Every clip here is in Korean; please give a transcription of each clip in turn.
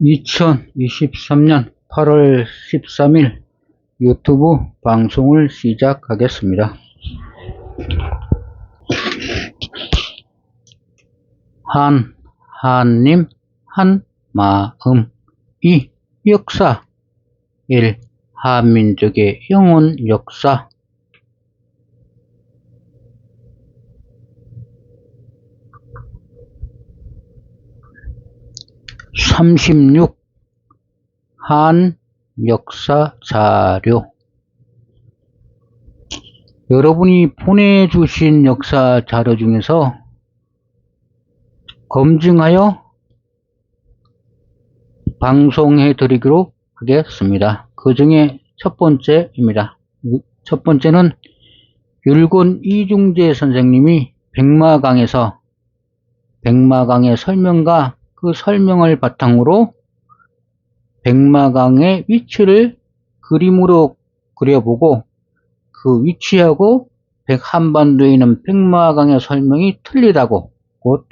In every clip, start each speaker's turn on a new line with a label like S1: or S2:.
S1: 2023년 8월 13일 유튜브 방송을 시작하겠습니다. 한, 한님, 한, 마음, 이, 역사, 일, 한민족의 영혼 역사, 36. 한 역사 자료 여러분이 보내주신 역사 자료 중에서 검증하여 방송해 드리기로 하겠습니다. 그 중에 첫 번째입니다. 첫 번째는 율곤 이중재 선생님이 백마강에서 백마강의 설명과 그 설명을 바탕으로 백마강의 위치를 그림으로 그려보고 그 위치하고 백한반도에 있는 백마강의 설명이 틀리다고 곧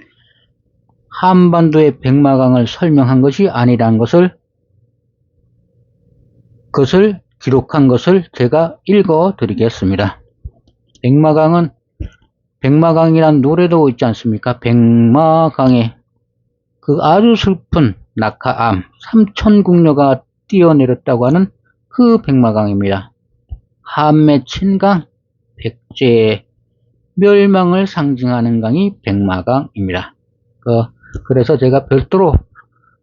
S1: 한반도의 백마강을 설명한 것이 아니라는 것을 그것을 기록한 것을 제가 읽어 드리겠습니다. 백마강은 백마강이란 노래도 있지 않습니까? 백마강에 그 아주 슬픈 낙하암 삼천국녀가 뛰어내렸다고 하는 그 백마강입니다. 한매 친강 백제 멸망을 상징하는 강이 백마강입니다. 그, 그래서 제가 별도로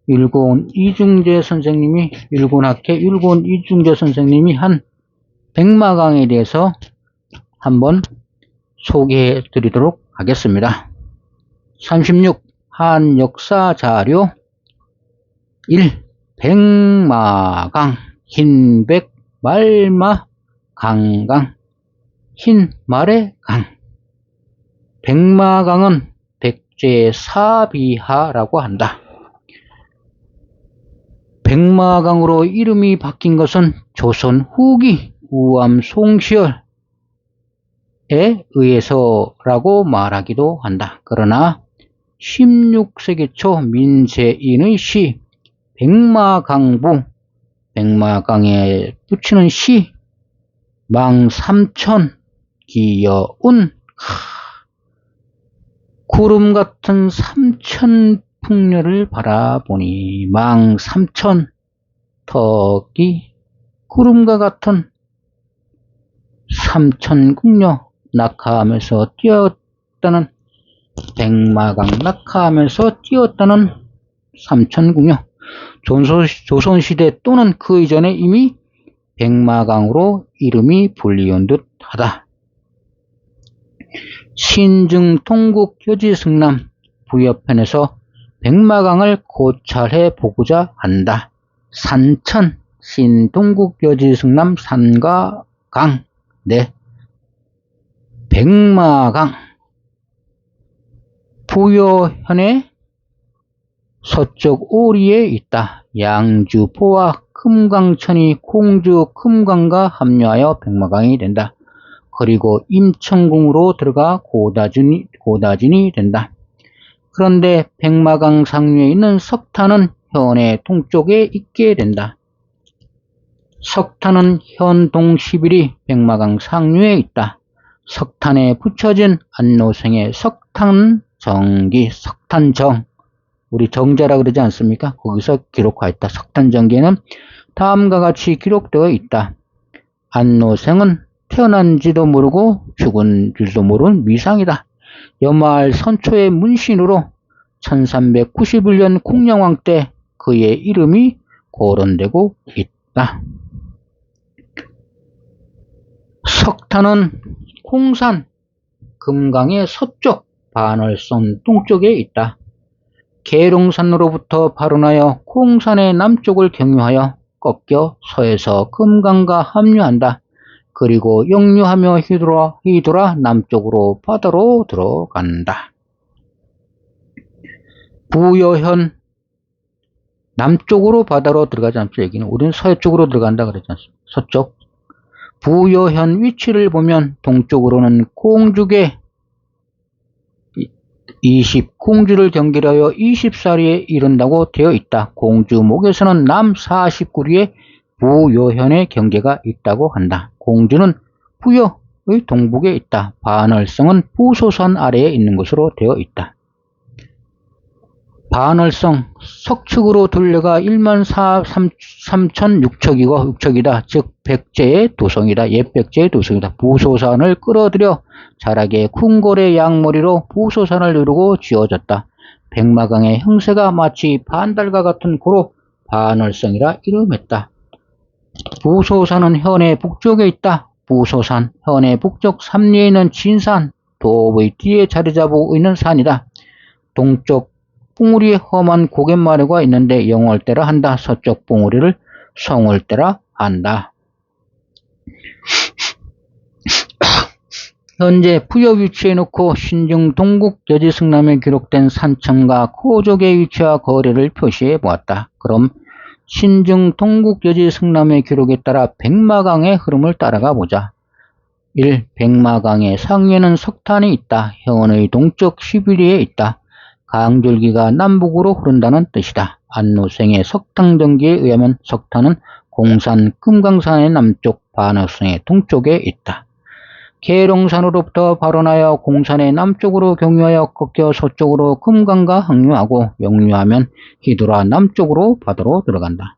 S1: 율곤 이중재 선생님이 율곤학회 율곤 이중재 선생님이 한 백마강에 대해서 한번 소개해 드리도록 하겠습니다. 36. 한 역사 자료 1. 백마강 흰백 말마 강강 흰 말의 강 백마강은 백제 사비하라고 한다. 백마강으로 이름이 바뀐 것은 조선 후기 우암 송시열에 의해서라고 말하기도 한다. 그러나 16세기 초 민세인의 시 백마강부 백마강에 붙이는 시 망삼천 기여운 구름 같은 삼천 풍녀를 바라보니 망삼천 덕이 구름과 같은 삼천 국녀 낙하하면서 뛰었다는 백마강 낙하하면서 뛰었다는 삼천궁녀 조선시대 또는 그 이전에 이미 백마강으로 이름이 불리운 듯 하다. 신증 통국 교지 승남 부여편에서 백마강을 고찰해 보고자 한다. 산천 신동국 교지 승남 산과 강, 네. 백마강 부여현의 서쪽 오리에 있다. 양주포와 금강천이 공주 금강과 합류하여 백마강이 된다. 그리고 임천궁으로 들어가 고다진이, 고다진이 된다. 그런데 백마강 상류에 있는 석탄은 현의 동쪽에 있게 된다. 석탄은 현 동시빌이 백마강 상류에 있다. 석탄에 붙여진 안노생의 석탄 정기, 석탄정. 우리 정자라 그러지 않습니까? 거기서 기록하였다. 석탄정기에는 다음과 같이 기록되어 있다. 안노생은 태어난지도 모르고 죽은 줄도 모르는 미상이다. 여마을 선초의 문신으로 1391년 공양왕 때 그의 이름이 거론되고 있다. 석탄은 홍산, 금강의 서쪽, 반월선 동쪽에 있다. 계룡산으로부터 발원하여 콩산의 남쪽을 경유하여 꺾여 서에서 금강과 합류한다. 그리고 역류하며 휘돌아, 휘돌아 남쪽으로 바다로 들어간다. 부여현 남쪽으로 바다로 들어가지 않죠. 여기는 우리는 서쪽으로 들어간다 그랬지 않습니까? 서쪽. 부여현 위치를 보면 동쪽으로는 공주계 20. 공주를 경계하여 20살에 이른다고 되어 있다. 공주목에서는 남 40구리에 부요현의 경계가 있다고 한다. 공주는 부여의 동북에 있다. 반월성은 부소산 아래에 있는 것으로 되어 있다. 반월성 석축으로 둘레가 1만 3천 6척이고 6척이다. 즉 백제의 도성이다. 옛 백제의 도성이다. 부소산을 끌어들여 자라게 쿵골의 양머리로 부소산을 누르고 지어졌다. 백마강의 형세가 마치 반달과 같은 고로 반월성이라 이름했다. 부소산은 현해 북쪽에 있다. 부소산, 현해 북쪽 삼리에 있는 진산, 도읍의 뒤에 자리 잡고 있는 산이다. 동쪽 뿡우리에 험한 고갯마루가 있는데 영월대라 한다. 서쪽 뿡우리를 성월대라 한다. 현재 부여 위치에 놓고 신중 동국 여지 승남에 기록된 산청과 고족의 위치와 거리를 표시해 보았다. 그럼 신중 동국 여지 승남의 기록에 따라 백마강의 흐름을 따라가 보자. 1. 백마강의 상류에는 석탄이 있다. 현의 동쪽 11리에 있다. 강줄기가 남북으로 흐른다는 뜻이다. 안노생의 석탄전기에 의하면 석탄은 공산 금강산의 남쪽 반월성의 동쪽에 있다. 계룡산으로부터 발원하여 공산의 남쪽으로 경유하여 꺾여 서쪽으로 금강과 항류하고 역류하면 히드라 남쪽으로 바다로 들어간다.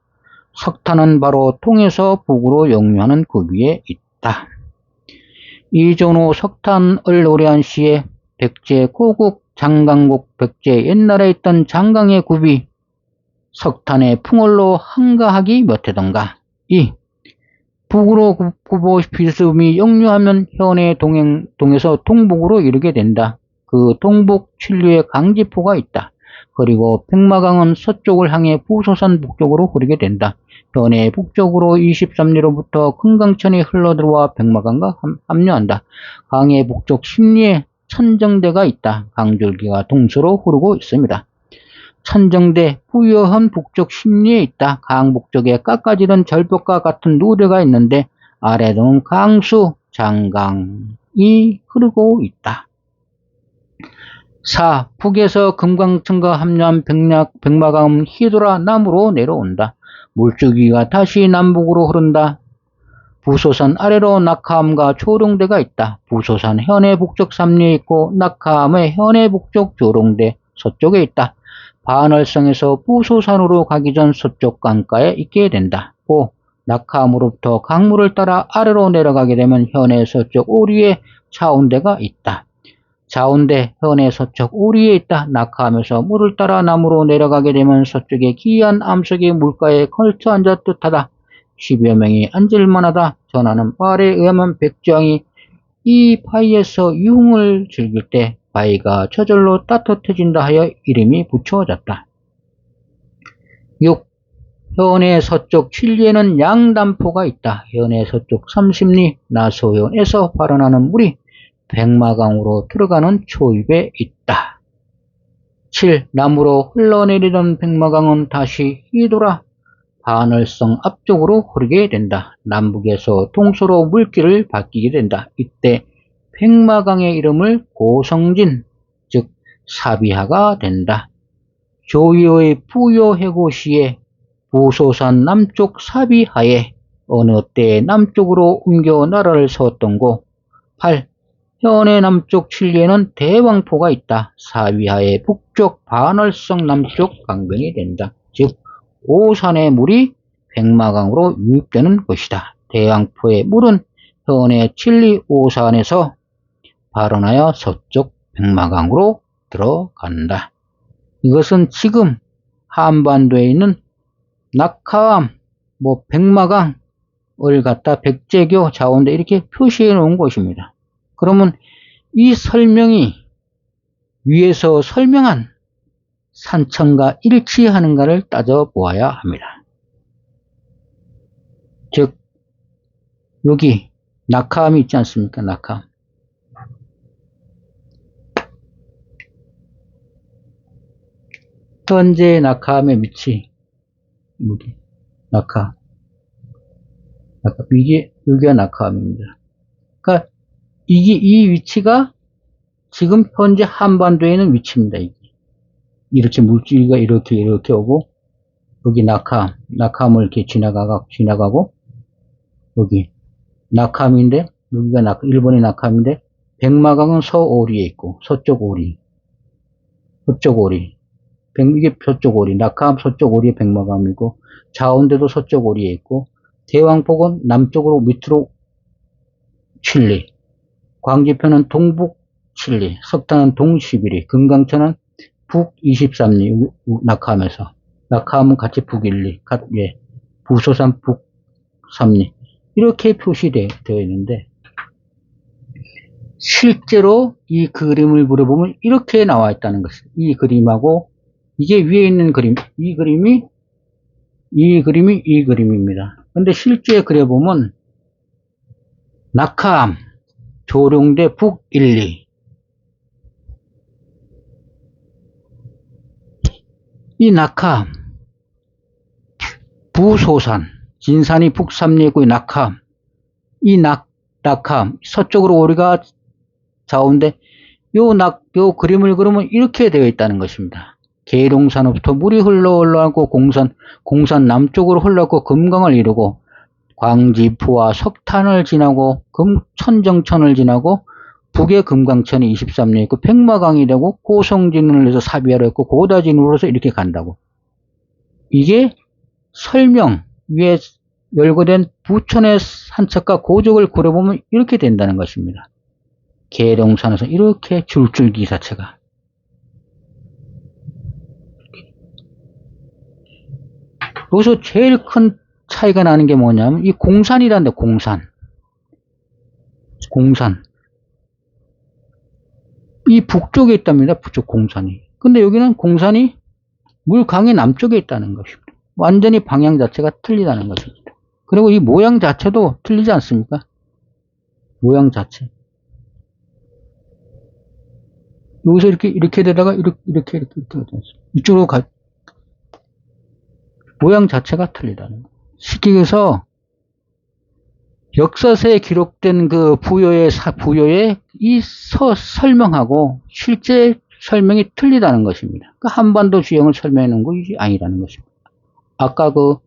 S1: 석탄은 바로 통에서 북으로 역류하는 그 위에 있다. 이전후 석탄을 노래한 시에 백제 고국 장강국 백제 옛날에 있던 장강의 굽이 석탄의 풍월로 한가하기 몇 해던가. 이 북으로 구보 비스음이 역류하면 현의 동행, 동에서 동북으로 이르게 된다. 그 동북 칠류에 강지포가 있다. 그리고 백마강은 서쪽을 향해 부소산 북쪽으로 흐르게 된다. 현의 북쪽으로 23리로부터 큰강천이 흘러들어와 백마강과 합류한다. 강의 북쪽 10리에 천정대가 있다. 강줄기가 동서로 흐르고 있습니다. 천정대 후여현 북쪽 심리에 있다. 강 북쪽에 깎아지른 절벽과 같은 누대가 있는데 아래로는 강수, 장강이 흐르고 있다. 4. 북에서 금강천과 함유한 백략, 백마강 히드라 남으로 내려온다. 물줄기가 다시 남북으로 흐른다. 부소산 아래로 낙하암과 조롱대가 있다. 부소산 현해 북쪽 삼리에 있고 낙하암의 현해 북쪽 조롱대 서쪽에 있다. 반월성에서 부소산으로 가기 전 서쪽 강가에 있게 된다. 5. 낙하암으로부터 강물을 따라 아래로 내려가게 되면 현해 서쪽 오리에 차운대가 있다. 자운대 현해 서쪽 오리에 있다. 낙하하면서 물을 따라 남으로 내려가게 되면 서쪽에 기이한 암석이 물가에 걸쳐 앉아 뜻하다. 10여 명이 앉을 만하다. 전하는 말에 의하면 백정이 이 바위에서 유흥을 즐길 때 바위가 저절로 따뜻해진다 하여 이름이 붙여졌다. 6. 현해 서쪽 7리에는 양단포가 있다. 현해 서쪽 30리 나소현에서 발원하는 물이 백마강으로 들어가는 초입에 있다. 7. 남으로 흘러내리던 백마강은 다시 휘돌아 반월성 앞쪽으로 흐르게 된다. 남북에서 동서로 물길을 바뀌게 된다. 이때 백마강의 이름을 고성진, 즉 사비하가 된다. 조유의 부여 해고 시에 부소산 남쪽 사비하에 어느 때 남쪽으로 옮겨 나라를 세웠던 곳 8. 현해 남쪽 칠리에는 대왕포가 있다. 사비하의 북쪽 반월성 남쪽 강변이 된다. 즉 오산의 물이 백마강으로 유입되는 것이다. 대왕포의 물은 현해 칠리 오산에서 발원하여 서쪽 백마강으로 들어간다. 이것은 지금 한반도에 있는 낙하암, 뭐 백마강을 갖다 백제교 자원대 이렇게 표시해 놓은 것입니다. 그러면 이 설명이 위에서 설명한 산청과 일치하는가를 따져 보아야 합니다. 즉, 여기 낙하암이 있지 않습니까? 낙하암. 현재 낙하암의 위치, 여기, 낙하. 낙하. 이게, 여기가 낙하암입니다. 그러니까, 이게, 이 위치가 지금 현재 한반도에 있는 위치입니다. 이렇게 물줄기가 이렇게 이렇게 오고 여기 낙함, 낙함을 이렇게 지나가가 지나가고 여기 낙함인데 여기가 낙 일본의 낙함인데 백마강은 서오리에 있고 서쪽 오리, 서쪽 오리, 백, 이게 서쪽 오리, 낙함 서쪽 오리에 백마강이고 자원대도 서쪽 오리에 있고 대왕폭은 남쪽으로 밑으로 칠리, 광지편은 동북 칠리, 석탄은 동 11리, 금강천은 북 23리 낙하하면서 낙하하면 같이 북 1리, 예, 부소산 북 3리 이렇게 표시되어 있는데 실제로 이 그림을 물어보면 이렇게 나와 있다는 것이 이 그림하고 이게 위에 있는 그림, 이 그림이 이 그림이 이 그림입니다. 근데 실제 그려보면 낙하암, 조룡대 북 1, 2. 이 낙하암, 부소산, 진산이 북3리고의 낙하암, 이 낙, 낙하암, 서쪽으로 오리가 좌우인데 요 낙, 요 그림을 그리면 이렇게 되어 있다는 것입니다. 계룡산으로부터 물이 흘러 올라가고 공산, 공산 남쪽으로 흘러고 금강을 이루고 광지포와 석탄을 지나고 금, 천정천을 지나고 북의 금강천이 23리 있고 백마강이 되고 고성진을 해서 사비하로 했고 고다진으로 해서 이렇게 간다고. 이게 설명 위에 열거된 부천의 산책과 고적을 그려보면 이렇게 된다는 것입니다. 계룡산에서 이렇게 줄줄 기사체가 여기서 제일 큰 차이가 나는 게 뭐냐면 이 공산이란데 공산 공산 이 북쪽에 있답니다. 북쪽 공산이. 근데 여기는 공산이 물강의 남쪽에 있다는 것입니다. 완전히 방향 자체가 틀리다는 것입니다. 그리고 이 모양 자체도 틀리지 않습니까? 모양 자체. 여기서 이렇게 이렇게 되다가 이렇게 이렇게 이렇게, 이렇게 이쪽으로 가 모양 자체가 틀리다는. 쉽게 해서 역사서에 기록된 그 부여의 사, 부여의 이 서, 설명하고 실제 설명이 틀리다는 것입니다. 그 한반도 지형을 놓은 것이 아니라는 것입니다. 아까 그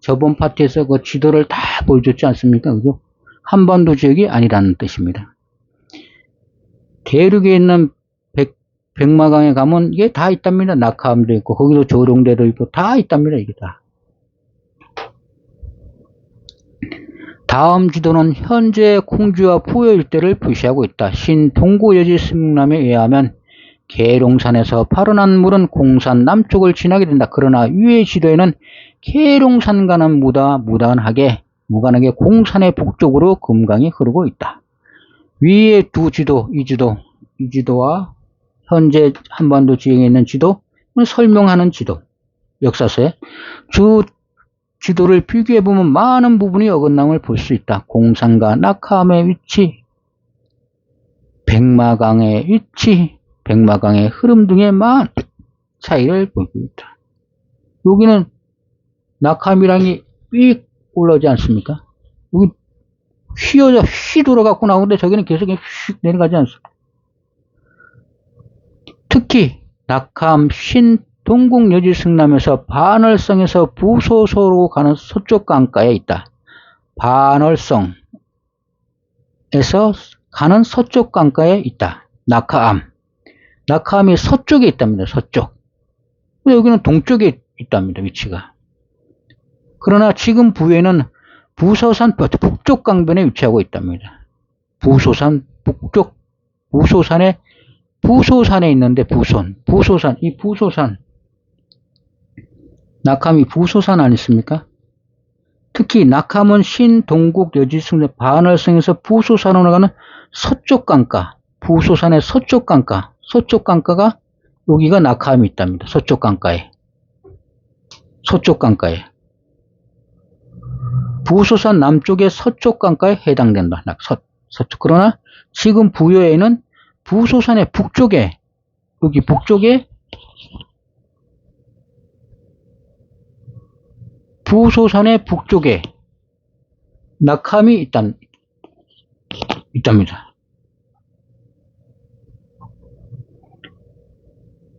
S1: 저번 파트에서 그 지도를 다 보여줬지 않습니까? 그죠? 한반도 지역이 아니라는 뜻입니다. 대륙에 있는 백, 백마강에 가면 이게 다 있답니다. 낙하암도 있고, 거기도 조룡대도 있고, 다 있답니다. 이게 다. 다음 지도는 현재 콩주와 부여 일대를 표시하고 있다. 신동구여지 승남에 의하면 계룡산에서 파른한 물은 공산 남쪽을 지나게 된다. 그러나 위의 지도에는 계룡산과는 무다, 무단하게, 무관하게 공산의 북쪽으로 금강이 흐르고 있다. 위의 두 지도, 이 지도, 이 지도와 현재 한반도 지형에 있는 지도는 설명하는 지도, 역사서에 주 지도를 비교해보면 많은 부분이 어긋남을 볼 수 있다. 공산과 낙하암의 위치, 백마강의 위치, 백마강의 흐름 등의 많은 차이를 보이고 있다. 여기는 낙하암이랑이 삑 올라오지 않습니까? 여기 휘어져, 휘 돌아갖고 나오는데 저기는 계속 휙 내려가지 않습니까? 특히 낙하암 신 동국 여지 승남에서 반월성에서 부소소로 가는 서쪽 강가에 있다. 반월성에서 가는 서쪽 강가에 있다. 낙하암. 낙하암이 서쪽에 있답니다. 서쪽. 여기는 동쪽에 있답니다. 위치가. 그러나 지금 부에는 부서산 북쪽 강변에 위치하고 있답니다. 부소산 북쪽 부소산에 부소산에 있는데 부손 부소산 이 부소산 낙함이 부소산 아니습니까? 특히 낙함은 신동국 여지승 반월성에서 부소산으로 가는 서쪽 강가, 부소산의 서쪽 강가, 서쪽 강가가 여기가 낙함이 있답니다. 서쪽 강가에. 서쪽 강가에. 부소산 남쪽의 서쪽 강가에 해당된다. 서, 서쪽. 그러나 지금 부여에는 부소산의 북쪽에, 여기 북쪽에 부소산의 북쪽에 낙함이 있단, 있답니다.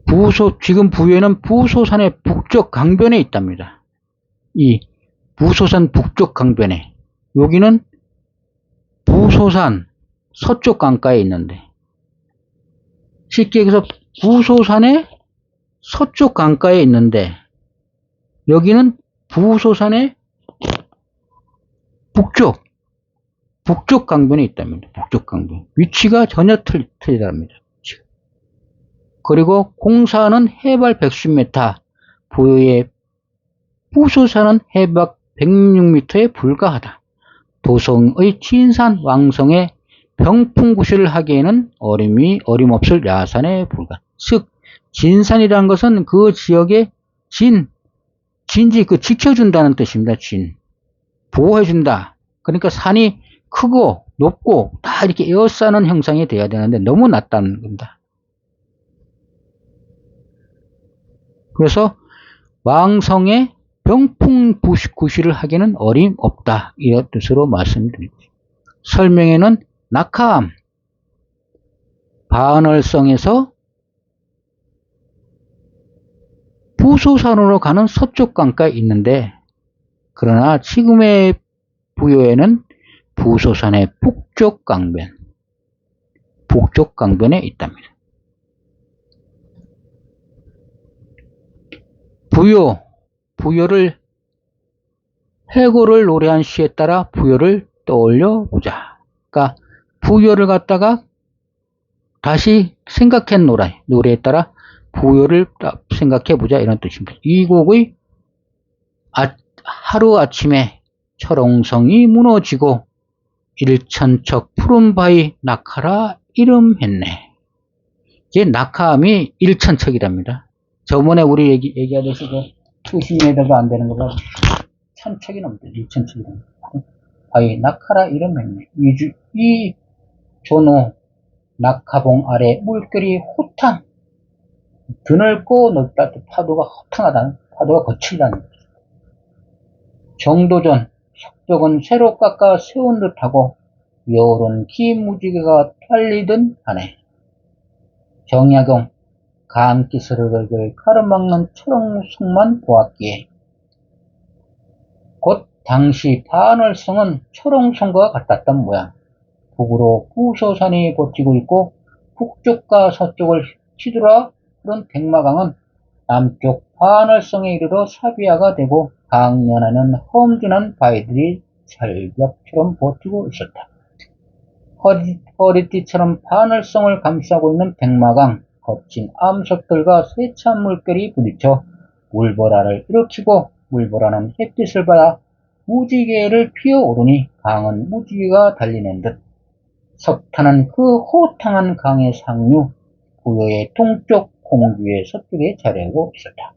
S1: 부소, 지금 부여는 부소산의 북쪽 강변에 있답니다. 이 부소산 북쪽 강변에. 여기는 부소산 서쪽 강가에 있는데. 쉽게 얘기해서 부소산의 서쪽 강가에 있는데, 여기는 부소산의 북쪽, 북쪽 강변에 있답니다. 북쪽 강변. 위치가 전혀 틀, 틀리답니다. 그리고 공사는 해발 110m, 부여의 부소산은 해박 106m에 불과하다. 도성의 진산 왕성의 병풍구실을 하기에는 어림이 어림없을 야산에 불과. 즉 진산이라는 것은 그 지역의 진, 진지 그 지켜준다는 뜻입니다. 진. 보호해준다. 그러니까 산이 크고 높고 다 이렇게 에어싸는 형상이 돼야 되는데 너무 낮다는 겁니다. 그래서 왕성의 병풍 구시를 하기는 어림없다. 이런 뜻으로 말씀드립니다. 설명에는 낙하암, 반월성에서 부소산으로 가는 서쪽 강가에 있는데 그러나 지금의 부여에는 부소산의 북쪽 강변, 북쪽 강변에 있답니다. 부여, 부여를 해고를 노래한 시에 따라 부여를 떠올려 보자. 그러니까 부여를 갖다가 다시 생각해 노래, 노래에 따라 부여를 생각해 보자 이런 뜻입니다. 이 곡의 아, 하루 아침에 철옹성이 무너지고 일천척 푸른 바위 낙하라 이름했네. 이게 낙하함이 일천척이랍니다. 저번에 우리 얘기, 얘기하듯이 그 수십 미터도 안 되는 거가 천척이 넘죠. 일천척이 넘죠. 바위 낙하라 이름했네. 이, 이 조노 낙하봉 아래 물결이 호탕 드넓고 넓다 파도가 호탕하다는 파도가 거칠다는. 정도전 석적은 새로 깎아 세운 듯하고 여울은 긴 무지개가 달리든 하네. 정약용 감기스러를 가로막는 초롱성만 보았기에 곧 당시 반월성은 초롱성과 같았던 모양. 북으로 구소산이 버티고 있고 북쪽과 서쪽을 휘두라 그런 백마강은 남쪽 반월성에 이르러 사비아가 되고 강연하는 험준한 바위들이 절벽처럼 버티고 있었다. 허리, 허리띠처럼 반월성을 감싸고 있는 백마강, 거친 암석들과 세찬 물결이 부딪혀 물보라를 일으키고 물보라는 햇빛을 받아 무지개를 피어오르니 강은 무지개가 달리는 듯 석탄은 그 호탕한 강의 상류 부여의 동쪽 공주의 서쪽에 자리하고 있었다.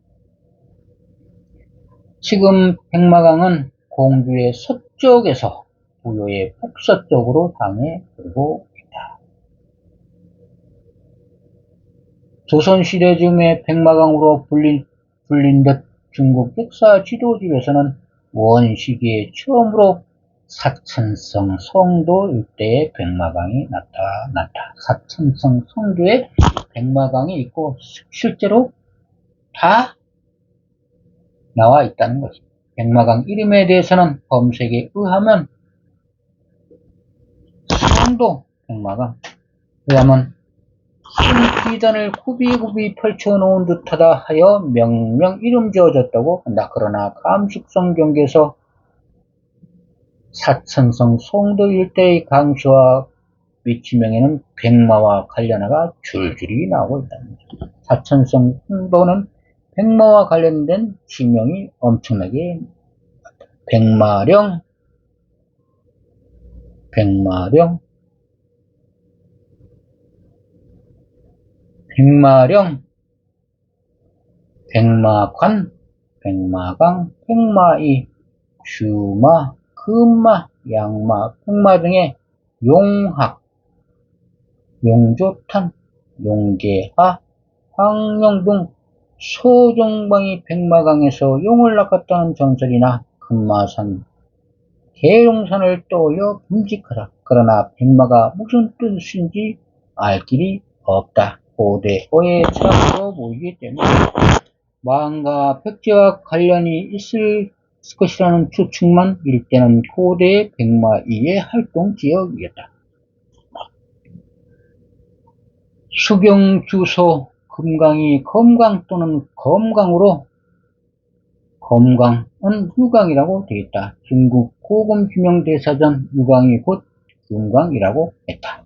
S1: 지금 백마강은 공주의 서쪽에서 부여의 북서쪽으로 향해 흐르고 있다. 조선시대 즈음에 백마강으로 불린, 불린 듯 중국 역사 지도집에서는 원시기에 처음으로 사천성 성도 일대에 백마강이 나타났다. 사천성 성도에 백마강이 있고 실제로 다 나와 있다는 것입니다. 백마강 이름에 대해서는 검색에 의하면 성도 백마강 왜냐하면 큰 비단을 굽이굽이 펼쳐놓은 듯하다 하여 명명 이름 지어졌다고 한다. 그러나 감숙성 경계에서 사천성 송도 일대의 강수와 위치명에는 백마와 관련화가 줄줄이 나오고 있답니다. 사천성 송도는 백마와 관련된 지명이 엄청나게 백마령, 백마령, 백마령, 백마관, 백마강, 백마이, 주마, 금마, 양마, 백마 등의 용학, 용조탄, 용계하, 황룡 등 소정방이 백마강에서 용을 낚았다는 전설이나 금마산, 계룡산을 떠올려 묵직하다. 그러나 백마가 무슨 뜻인지 알 길이 없다. 고대어의 철학으로 보이기 때문에 마음과 백제와 관련이 있을 것이라는 추측만 일때는 고대 백마이의 활동 지역이었다. 수경 주소 금강이 검강 또는 검강으로 검강은 유강이라고 되어 있다. 중국 고금 규명 대사전 유강이 곧 금강이라고 했다.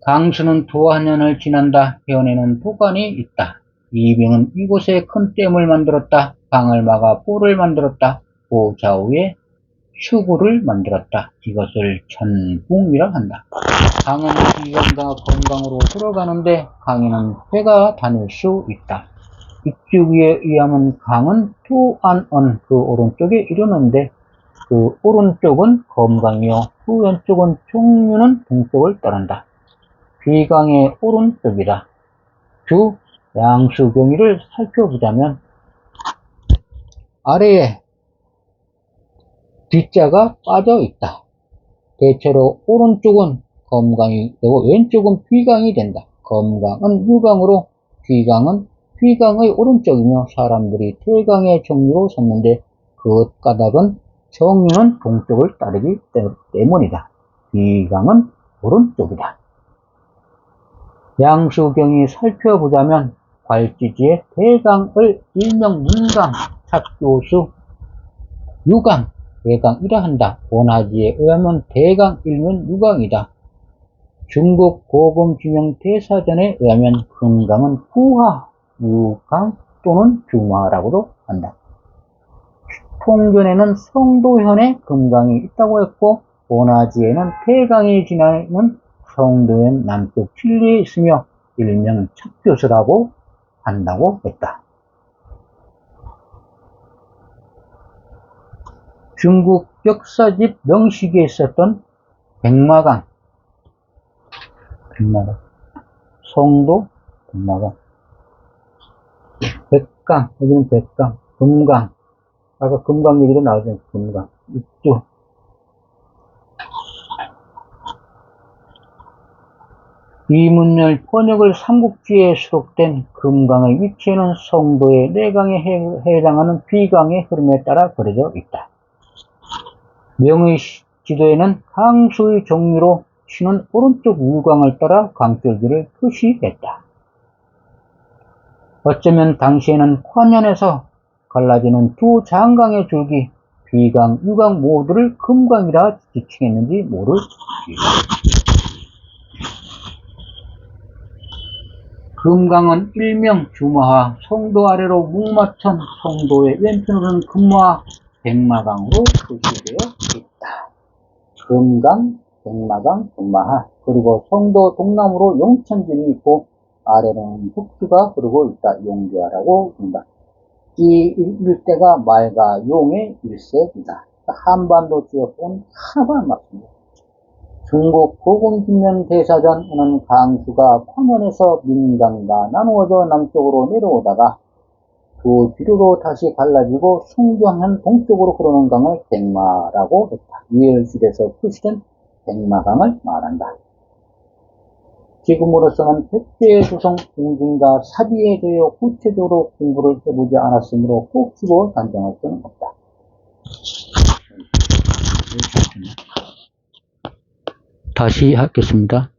S1: 강수는 도한년을 지난다. 해원에는 도관이 있다. 이병은 이곳에 큰 댐을 만들었다. 강을 막아 뽀를 만들었다. 보 좌우에 휴구를 만들었다. 이것을 천궁이라 한다. 강은 기강과 건강으로 들어가는데 강에는 배가 다닐 수 있다. 입주기에 의하면 강은 투안언 그 오른쪽에 이르는데 그 오른쪽은 검강이요 그 왼쪽은 종류는 동쪽을 따른다. 비강의 오른쪽이다. 주 양수경위를 살펴보자면 아래에 뒷자가 빠져 있다. 대체로 오른쪽은 검강이 되고 왼쪽은 비강이 된다. 검강은 유강으로 비강은 비강의 오른쪽이며 사람들이 태강의 정류로 섰는데 그 까닭은 정류는 동쪽을 따르기 때문이다. 비강은 오른쪽이다. 양수경이 살펴보자면 괄지지에 대강을 일명 문강, 착교수, 유강, 대강이라 한다. 원하지에 의하면 대강 일면 유강이다. 중국 고금 규명 대사전에 의하면 금강은 후하, 유강 또는 주마라고도 한다. 통전에는 성도현에 금강이 있다고 했고 원하지에는 태강이 지나는 성도현 남쪽 칠리에 있으며 일명 척교수라고 한다고 했다. 중국 역사집 명식에 있었던 백마강, 백마강, 성도, 백마강, 백강, 여기는 백강, 금강, 아까 금강 얘기도 나오죠, 금강, 육주, 이문열 번역을 삼국지에 수록된 금강의 위치에는 성도의 내강에 해당하는 비강의 흐름에 따라 그려져 있다. 명의 지도에는 강수의 종류로 신은 오른쪽 유강을 따라 강줄기를 표시했다. 어쩌면 당시에는 관현에서 갈라지는 두 장강의 줄기, 비강, 유강 모두를 금강이라 지칭했는지 모를 금강은 일명 주마하, 송도 아래로 묵마천, 송도의 왼편으로는 금마하, 백마강으로 표시되어 있다. 금강, 백마강, 금마하, 그리고 송도 동남으로 용천진이 있고 아래로는 북주가 흐르고 있다. 용계하라고 부른다. 이 일대가 말과 용의 일색이다. 한반도 지역은 하나도 안 맞습니다. 중국 고금신면 대사전에는 강수가 화면에서 민강과 나누어져 남쪽으로 내려오다가 그 뒤로 다시 갈라지고 송정한 동쪽으로 흐르는 강을 백마라고 했다. 유열실에서 표시된 백마강을 말한다. 지금으로서는 백제의 조성 공중과 사비에 대해 구체적으로 공부를 해보지 않았으므로 꼭 집어 단정할 수는 없다. 다시 하겠습니다.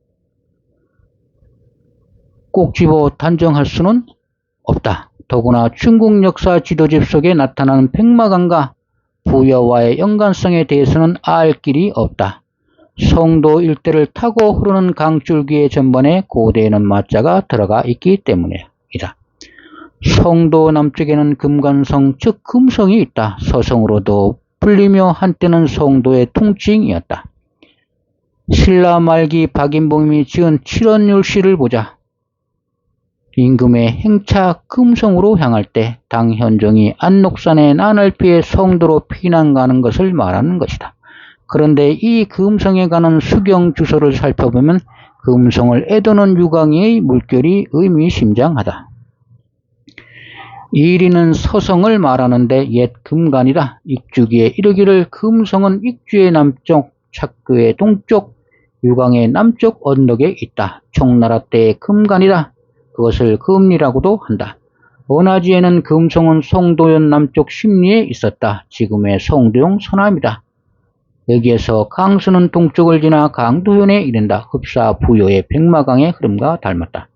S1: 꼭 집어 단정할 수는 없다. 더구나 중국 역사 지도집 속에 나타나는 백마강과 부여와의 연관성에 대해서는 알 길이 없다. 송도 일대를 타고 흐르는 강줄기의 전반에 고대에는 마자가 들어가 있기 때문이다. 송도 남쪽에는 금관성 즉 금성이 있다. 서성으로도 불리며 한때는 송도의 통칭이었다. 신라 말기 박인봉이 지은 칠원율시를 보자. 임금의 행차 금성으로 향할 때 당현종이 안록산의 난을 피해 성도로 피난 가는 것을 말하는 것이다. 그런데 이 금성에 가는 수경 주소를 살펴보면 금성을 애도는 유광의 물결이 의미심장하다. 이리는 서성을 말하는데 옛 금간이다. 익주기에 이르기를 금성은 익주의 남쪽, 착교의 동쪽, 유광의 남쪽 언덕에 있다. 총나라 때의 금간이다. 그것을 금리라고도 한다. 원화지에는 금성은 송도현 남쪽 심리에 있었다. 지금의 송도용 서남이다. 여기에서 강수는 동쪽을 지나 강도현에 이른다. 흡사 부여의 백마강의 흐름과 닮았다.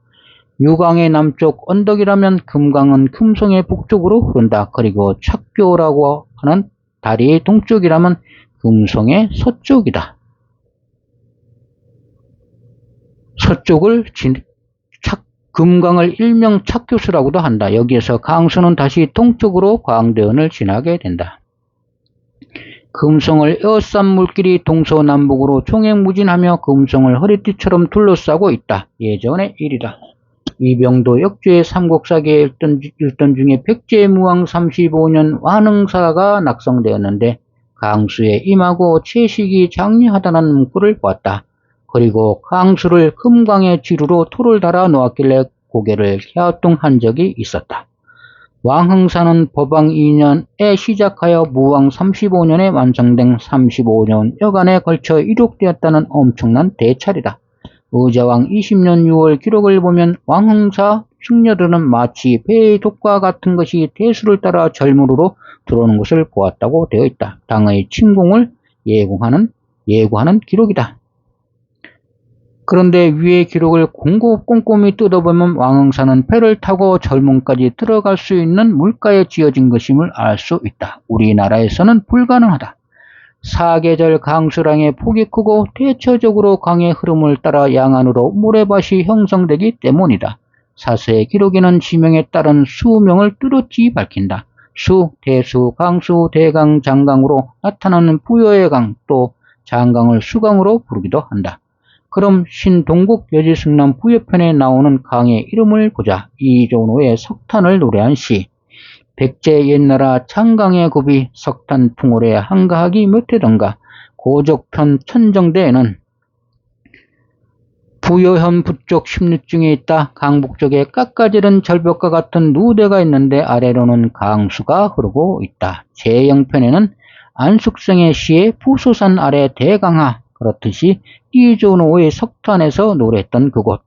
S1: 유강의 남쪽 언덕이라면 금강은 금성의 북쪽으로 흐른다. 그리고 착교라고 하는 다리의 동쪽이라면 금성의 서쪽이다. 서쪽을 진, 착, 금강을 일명 착교수라고도 한다. 여기에서 강수는 다시 동쪽으로 광대원을 지나게 된다. 금성을 에어싼 물길이 동서남북으로 총행무진하며 금성을 허리띠처럼 둘러싸고 있다. 예전의 일이다. 이병도 역주의 삼국사기에 일던, 일던 중에 백제무왕 35년 완흥사가 낙성되었는데 강수에 임하고 채식이 장려하다는 문구를 보았다. 그리고 강수를 금강의 지루로 토를 달아 놓았길래 고개를 갸우뚱한 적이 있었다. 왕흥사는 법왕 2년에 시작하여 무왕 35년에 완성된 35년 여간에 걸쳐 이룩되었다는 엄청난 대찰이다. 의자왕 20년 6월 기록을 보면 왕흥사 승려들은 마치 배의 독과 같은 것이 대수를 따라 절무르로 들어오는 것을 보았다고 되어 있다. 당의 침공을 예고하는 예고하는 기록이다. 그런데 위의 기록을 꼼꼼히 뜯어보면 왕흥사는 배를 타고 절문까지 들어갈 수 있는 물가에 지어진 것임을 알 수 있다. 우리나라에서는 불가능하다. 사계절 강수량의 폭이 크고 대체적으로 강의 흐름을 따라 양안으로 모래밭이 형성되기 때문이다. 사서의 기록에는 지명에 따른 수명을 뚜렷이 밝힌다. 수, 대수, 강수, 대강, 장강으로 나타나는 부여의 강, 또 장강을 수강으로 부르기도 한다. 그럼 신동국 여지 승남 부여편에 나오는 강의 이름을 보자. 이종호의 석탄을 노래한 시. 백제 옛나라 창강의 굽이 석탄 풍월에 한가하기 못해던가 고족편 천정대에는 부여현 북쪽 십류중에 있다. 강북쪽에 깎아지른 절벽과 같은 누대가 있는데 아래로는 강수가 흐르고 있다. 제 영편에는 안숙성의 시에 부소산 아래 대강하 그렇듯이 이조노의 석탄에서 노래했던 그곳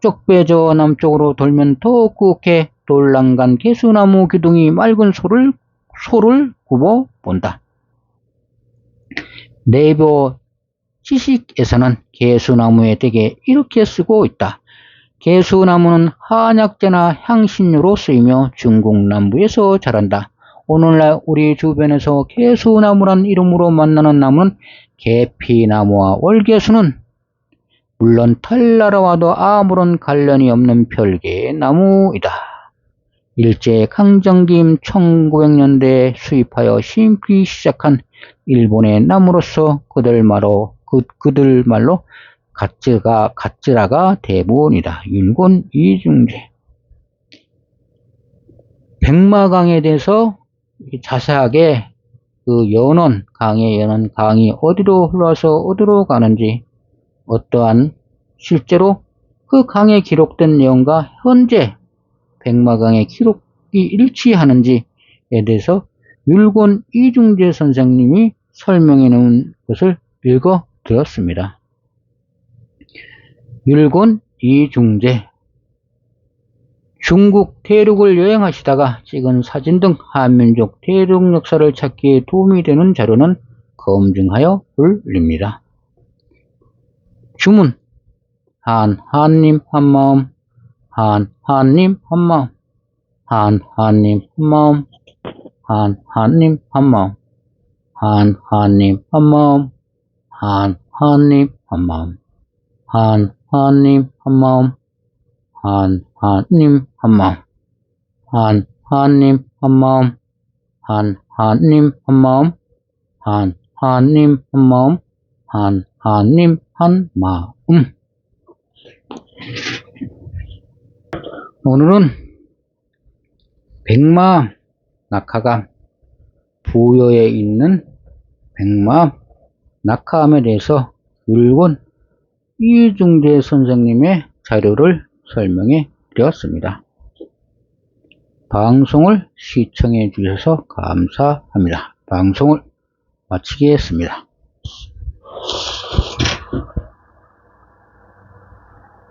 S1: 쪽배저 남쪽으로 돌면 더 꾸게 돌랑간 개수나무 기둥이 맑은 소를 소를 굽어 본다. 내보 지식에서는 개수나무의 댁에 이렇게 쓰고 있다. 개수나무는 한약재나 향신료로 쓰이며 중국 남부에서 자란다. 오늘날 우리 주변에서 개수나무란 이름으로 만나는 나무는 계피나무와 월계수는 물론 탈나라와도 아무런 관련이 없는 별개의 나무이다. 일제 강점기임 1900년대에 수입하여 심기 시작한 일본의 나무로서 그들 말로 그, 그들 말로 가츠가 가츠라가 대부분이다. 윤곤 이중재 백마강에 대해서 자세하게 그 연원, 강의 연원, 강이 어디로 흘러서 어디로 가는지, 어떠한 실제로 그 강에 기록된 내용과 현재 백마강의 기록이 일치하는지에 대해서 율곤 이중재 선생님이 설명해 놓은 것을 읽어 드렸습니다. 율곤 이중재 중국 대륙을 여행하시다가 찍은 사진 등 한민족 대륙 역사를 찾기에 도움이 되는 자료는 검증하여 올립니다. 주문. 한 한님 한마음. 한 한님 한마음. 한 한님 한마음. 한 한님 한마음. 한 한님 한마음. 한 한님 한마음. 한 한님 한마음. 한 하님 한 마음 한 하님 한 마음 한 하님 한 마음 한 하님 한 마음 한 하님 한 마음 오늘은 백마 낙하감 부여에 있는 백마 낙하암에 대해서 율곤 이중재 선생님의 자료를 설명해 드렸습니다. 방송을 시청해 주셔서 감사합니다. 방송을 마치겠습니다.